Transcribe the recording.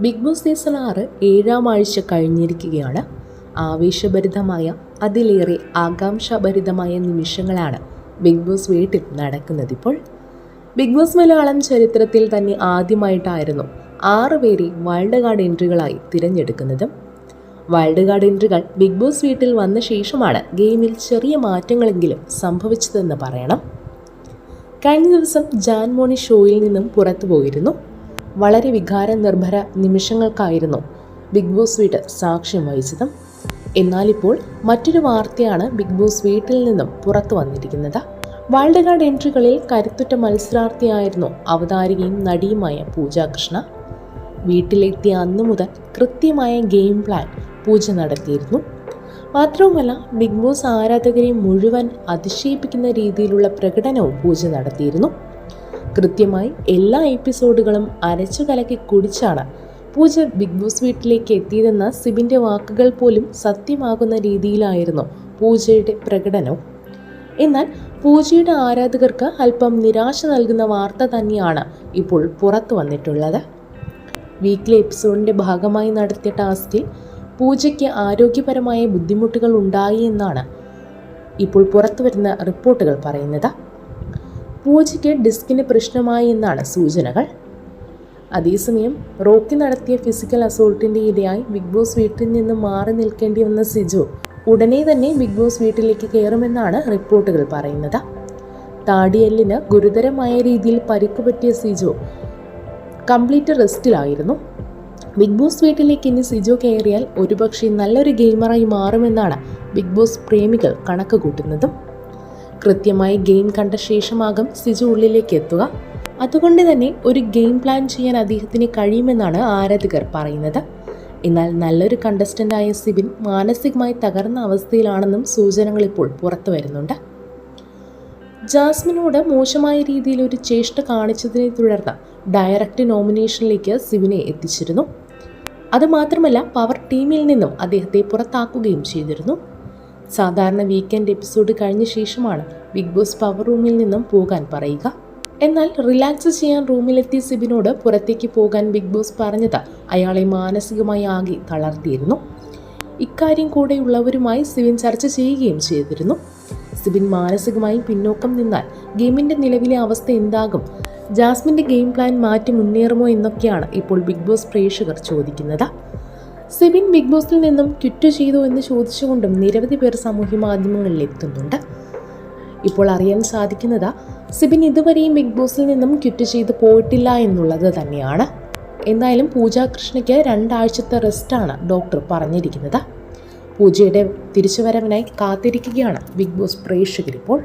Big boss season ആറ് ഏഴാം ആഴ്ച കഴിഞ്ഞിരിക്കുകയാണ്. ആവേശഭരിതമായ അതിലേറെ ആകാംക്ഷാഭരിതമായ നിമിഷങ്ങളാണ് ബിഗ് ബോസ് വീട്ടിൽ നടക്കുന്നത് ഇപ്പോൾ. ബിഗ് ബോസ് മലയാളം ചരിത്രത്തിൽ തന്നെ ആദ്യമായിട്ടായിരുന്നു ആറ് പേരെ വൈൽഡ് കാർഡ് എൻട്രികളായി തിരഞ്ഞെടുക്കുന്നതും. വൈൽഡ് കാർഡ് എൻട്രികൾ ബിഗ് ബോസ് വീട്ടിൽ വന്ന ശേഷമാണ് ഗെയിമിൽ ചെറിയ മാറ്റങ്ങളെങ്കിലും സംഭവിച്ചതെന്ന് പറയണം. കഴിഞ്ഞ ദിവസം ജാൻമോണി ഷോയിൽ നിന്നും പുറത്തു പോയിരുന്നു വളരെ വികാര നിർഭര നിമിഷങ്ങൾക്കായിരുന്നു ബിഗ് ബോസ് വീട് സാക്ഷ്യം വഹിച്ചത്. എന്നാലിപ്പോൾ മറ്റൊരു വാർത്തയാണ് ബിഗ് ബോസ് വീട്ടിൽ നിന്നും പുറത്തു വന്നിരിക്കുന്നത്. വൈൽഡ് കാർഡ് എൻട്രികളിൽ കരുത്തുറ്റ മത്സരാർത്ഥിയായിരുന്നു അവതാരികയും നടിയുമായ പൂജ കൃഷ്ണ. വീട്ടിലെത്തിയ അന്നു മുതൽ കൃത്യമായ ഗെയിം പ്ലാൻ പൂജ നടത്തിയിരുന്നു. മാത്രവുമല്ല ബിഗ് ബോസ് ആരാധകരെ മുഴുവൻ അതിശയിപ്പിക്കുന്ന രീതിയിലുള്ള പ്രകടനവും പൂജ നടത്തിയിരുന്നു. കൃത്യമായി എല്ലാ എപ്പിസോഡുകളും അരച്ചു കലക്കി കുടിച്ചാണ് പൂജ ബിഗ് ബോസ് വീട്ടിലേക്ക് എത്തിയതെന്ന സിബിന്റെ വാക്കുകൾ പോലും സത്യമാകുന്ന രീതിയിലായിരുന്നു പൂജയുടെ പ്രകടനം. എന്നാൽ പൂജയുടെ ആരാധകർക്ക് അല്പം നിരാശ നൽകുന്ന വാർത്ത തന്നെയാണ് ഇപ്പോൾ പുറത്തു വന്നിട്ടുള്ളത്. വീക്കിലി എപ്പിസോഡിന്റെ ഭാഗമായി നടത്തിയ ടാസ്കിൽ പൂജയ്ക്ക് ആരോഗ്യപരമായ ബുദ്ധിമുട്ടുകൾ ഉണ്ടായി എന്നാണ് ഇപ്പോൾ പുറത്തു വരുന്ന റിപ്പോർട്ടുകൾ പറയുന്നത്. പൂജയ്ക്ക് ഡിസ്കിന് പ്രശ്നമായി എന്നാണ് സൂചനകൾ. അതേസമയം റോക്കി നടത്തിയ ഫിസിക്കൽ അസോൾട്ടിന്റെ ഇരയായി ബിഗ് ബോസ് വീട്ടിൽ നിന്ന് മാറി നിൽക്കേണ്ടി വന്ന സിജു ഉടനെ തന്നെ ബിഗ് ബോസ് വീട്ടിലേക്ക് കയറുമെന്നാണ് റിപ്പോർട്ടുകൾ പറയുന്നത്. താടിയെല്ലിന് ഗുരുതരമായ രീതിയിൽ പരിക്ക് പറ്റിയ സിജു കംപ്ലീറ്റ് റെസ്റ്റിലായിരുന്നു. ബിഗ് ബോസ് വീട്ടിലേക്ക് ഇനി സിജു കയറിയാൽ ഒരുപക്ഷെ നല്ലൊരു ഗെയിമറായി മാറുമെന്നാണ് ബിഗ് ബോസ് പ്രേമികൾ കണക്ക് കൂട്ടുന്നതും. കൃത്യമായി ഗെയിം കണ്ട ശേഷമാകും സിജു ഉള്ളിലേക്ക് എത്തുക. അതുകൊണ്ട് തന്നെ ഒരു ഗെയിം പ്ലാൻ ചെയ്യാൻ അദ്ദേഹത്തിന് കഴിയുമെന്നാണ് ആരാധകർ പറയുന്നത്. എന്നാൽ നല്ലൊരു കണ്ടസ്റ്റന്റായ സിബിൻ മാനസികമായി തകർന്ന അവസ്ഥയിലാണെന്നും സൂചനകൾ ഇപ്പോൾ പുറത്തു വരുന്നുണ്ട്. ജാസ്മിനോട് മോശമായ രീതിയിൽ ഒരു ചേഷ്ട കാണിച്ചതിനെ തുടർന്ന് ഡയറക്റ്റ് നോമിനേഷനിലേക്ക് സിബിനെ എത്തിച്ചിരുന്നു. അതുമാത്രമല്ല പവർ ടീമിൽ നിന്നും അദ്ദേഹത്തെ പുറത്താക്കുകയും ചെയ്തിരുന്നു. സാധാരണ വീക്കെൻഡ് എപ്പിസോഡ് കഴിഞ്ഞ ശേഷമാണ് ബിഗ് ബോസ് പവർ റൂമിൽ നിന്നും പോകാൻ പറയുക. എന്നാൽ റിലാക്സ് ചെയ്യാൻ റൂമിലെത്തിയ സിബിനോട് പുറത്തേക്ക് പോകാൻ ബിഗ് ബോസ് പറഞ്ഞത് അയാളെ മാനസികമായി ആകെ തളർത്തിയിരുന്നു. ഇക്കാര്യം കൂടെയുള്ളവരുമായി സിബിൻ ചർച്ച ചെയ്യുകയും ചെയ്തിരുന്നു. സിബിൻ മാനസികമായി പിന്നോക്കം നിന്നാൽ ഗെയിമിന്റെ നിലവിലെ അവസ്ഥ എന്താകും ജാസ്മിന്റെ ഗെയിം പ്ലാൻ മാറ്റി മുന്നേറുമോ എന്നൊക്കെയാണ് ഇപ്പോൾ ബിഗ് ബോസ് പ്രേക്ഷകർ ചോദിക്കുന്നത്. സിബിൻ ബിഗ് ബോസിൽ നിന്നും ട്വിറ്റ് ചെയ്തു എന്ന് ചോദിച്ചുകൊണ്ടും നിരവധി പേർ സാമൂഹ്യ മാധ്യമങ്ങളിൽ എത്തുന്നുണ്ട്. ഇപ്പോൾ അറിയാൻ സാധിക്കുന്നത് സിബിൻ ഇതുവരെയും ബിഗ് ബോസിൽ നിന്നും ക്വിറ്റ് ചെയ്ത് പോയിട്ടില്ല എന്നുള്ളത് തന്നെയാണ്. എന്തായാലും പൂജ കൃഷ്ണയ്ക്ക് രണ്ടാഴ്ചത്തെ റെസ്റ്റാണ് ഡോക്ടർ പറഞ്ഞിരിക്കുന്നത്. പൂജയുടെ തിരിച്ചുവരവിനായി കാത്തിരിക്കുകയാണ് ബിഗ് ബോസ് പ്രേക്ഷകരിപ്പോൾ